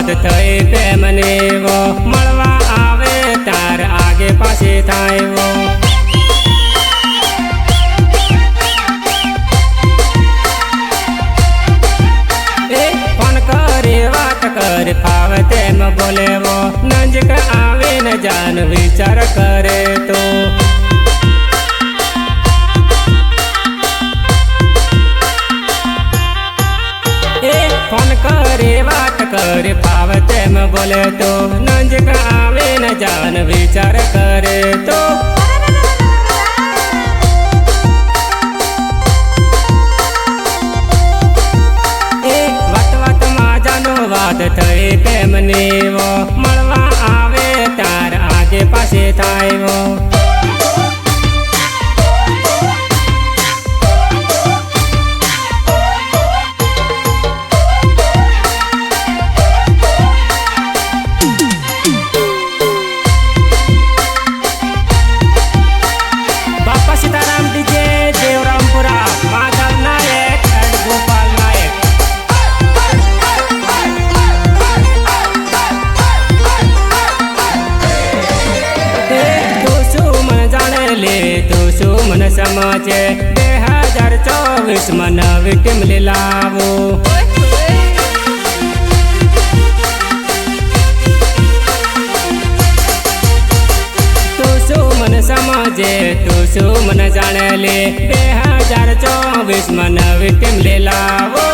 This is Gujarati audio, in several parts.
बात थई प्रेम ने वो मळवा आवे तार आगे पाछे थाय वो का जान विचार करे तू फ़ोन करे કરે પાવ તેમ બોલે તો, નંજ કાવે ન જાન વિચાર કરે તો. વાત વાતમાં જાનો વાત થઈ તેમને. તું શું મને સમજે? બે હજાર ચોવીસમાં નવી ટીમ લીલાવો તું શું મને સમજે? તું શું મને જાણે લે બે હજાર ચોવીસમાં નવી ટીમ લાવો.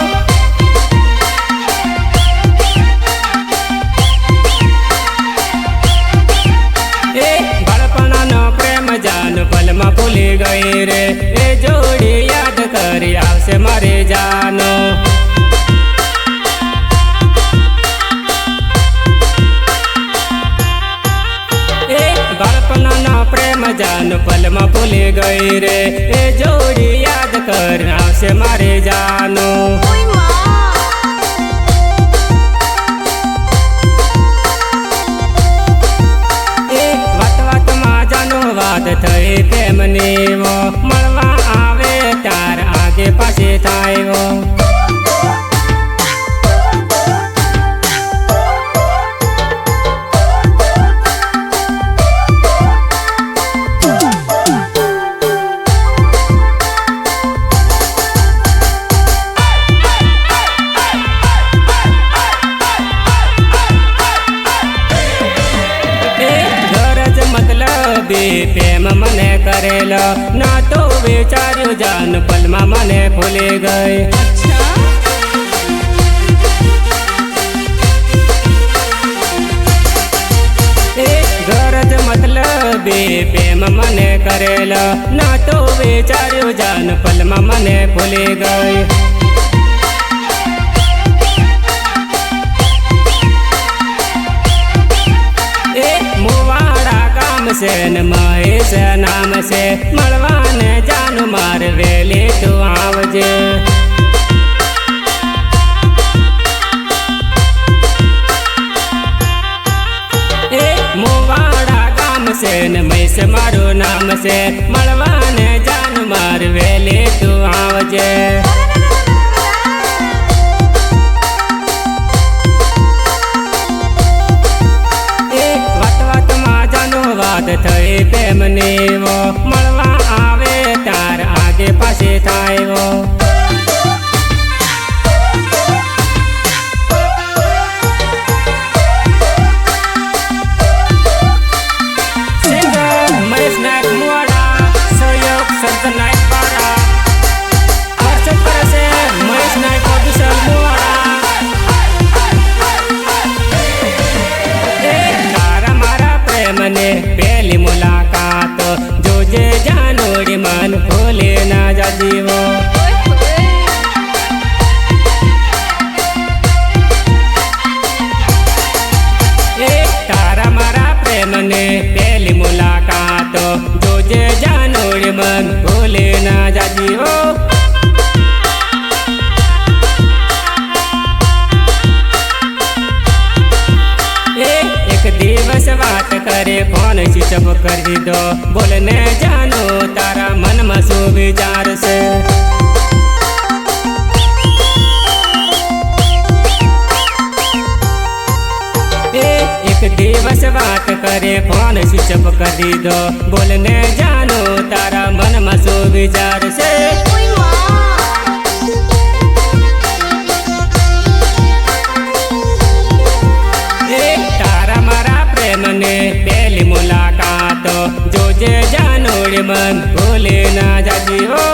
પલમાં ભૂલી ગઈ રે. એ જોડી યાદ કરી આવશે મારે જાનો. એ બાળપણાનો પ્રેમ જાન પલમાં ભૂલી ગઈ રે. એ જોડી યાદ કરી આવશે મારે જાનો. વાત થઈ તેમને મળવા આવે તાર આગે પાછે થાય વો. કરેલો. ના તો વિચાર્યું જાન પલમાં મને ભૂલી ગઈ. ગરજ મતલબી પ્રેમ મને કરેલો. ના તો વિચાર્યું જાન પલમાં મને ભૂલી ગઈ. છે ને મહેશ નામ છે, મળવાને જાન માર વેલી તું આવજે. મુવાડા ગામ છે, ને મહેશ મારું નામ છે, મળવાને જાન માર વેલી તું આવજે. વાત થઈ તેમની મળવા ફોન સ્વિચઅપ કરી દીધો બોલને જાનો તારા મનમાં શું વિચાર છે એ એક દિવસ વાત કરે ફોન સ્વિચઅપ કરી દીધો બોલને જાનો તારા મનમાં શું વિચાર ભૂલે ના જાજી હો.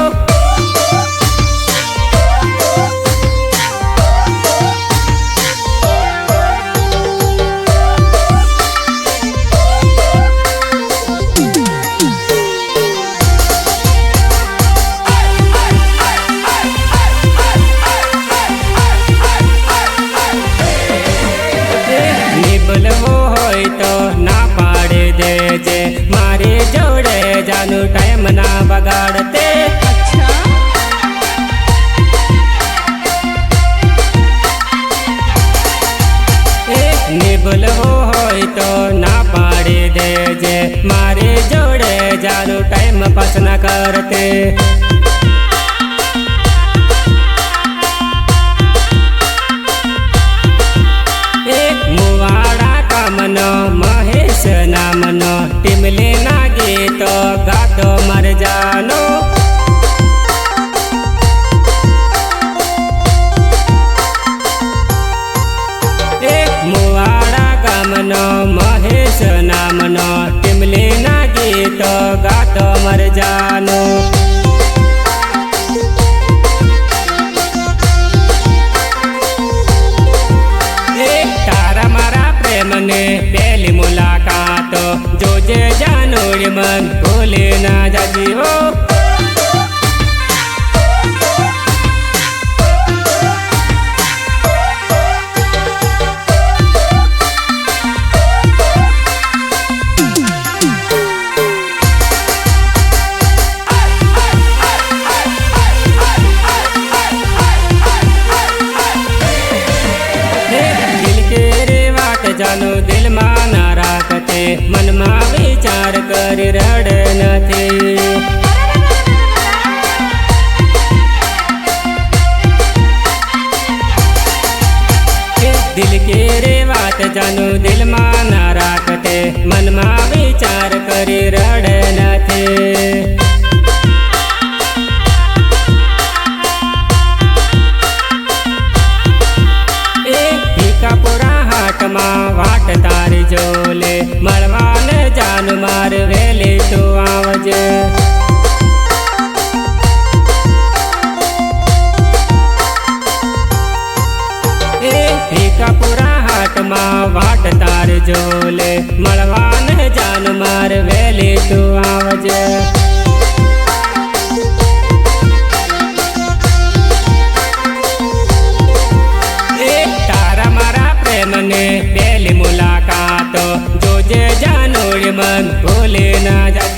નિબલવો હોય તો ના પાડે દેજે. મારી જોડે પોતાનો ટાઈમ ના બગાડતે. બોલવો હોય તો ના પાડી દેજે. મારે જોડે જાનો ટાઈમ પાસ ના કરતે. એક મુવાડા કામનો, મહેશ નામનો. ટીમલે ના ગીત ગાતો મર મન ભૂલે ના જાજી હો. જાનો દિલમાં. ના રાખતે મનમાં વિચાર કરી રડ નથી. દિલ કે રે વાત જાનું દિલમાં ના રાખતે મનમાં સવાર વહેલી તું આવજે. ભીખાપુરા હાટમાં વાટ તાર જોલે, મળવાને જાન માર વહેલી તું આવજે. ભલે ના જા